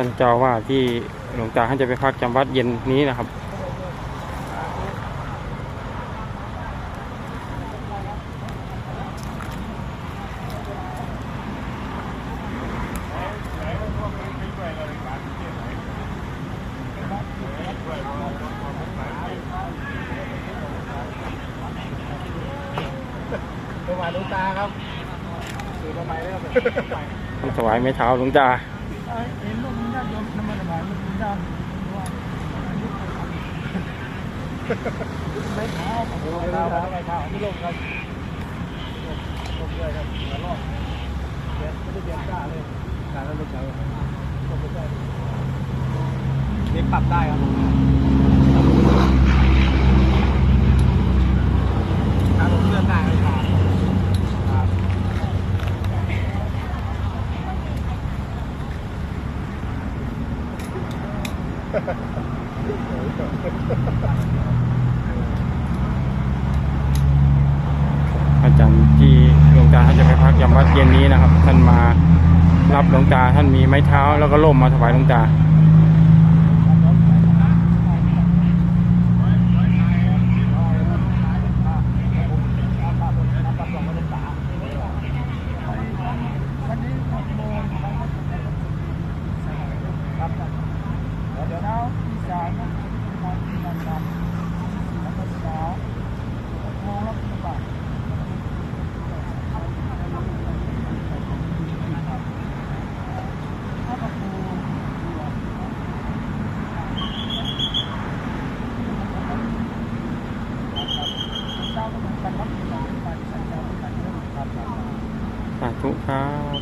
ท่านเจ้าว่าที่หลวงตาท่านจะไปพักจำวัดเย็นนี้นะครับตัวหวานลูกตาครับสื่อมาใหม่แล้วครับท่านถวายไม้เท้าหลวงตา เห็นว่ามีญาติโยมนำมาถวายมันมีด้านว่า ไม่เท้าไม่เท้าไม่เท้าอันนี้ลงครับลงเลยครับหัวรอดเดี๋ยวไม่ได้เบียดกล้าเลยกล้าแล้วลูกเช้าลงไปได้เด็กปรับได้ครับถ้าลงเลื่อนได้ไม่ขาดครับอาจารย์ที่หลว งตาท่านจะไปพักยามวัดเย็นนี้นะครับ ท่านมารับหลวงตาท่านมีไม้เท้าแล้วก็ล่มมาถวายหลวงตา วันนี้หกโมงครับเดี๋ยวเช้าที่สามวันที่วันจันทร์แล้วก็เช้าหกโมงแล้วก็บ่ายถ้าประตูเช้าก็เหมือนกันครับที่เราไปใส่เช้าด้วยกันครับ สา ธุครับ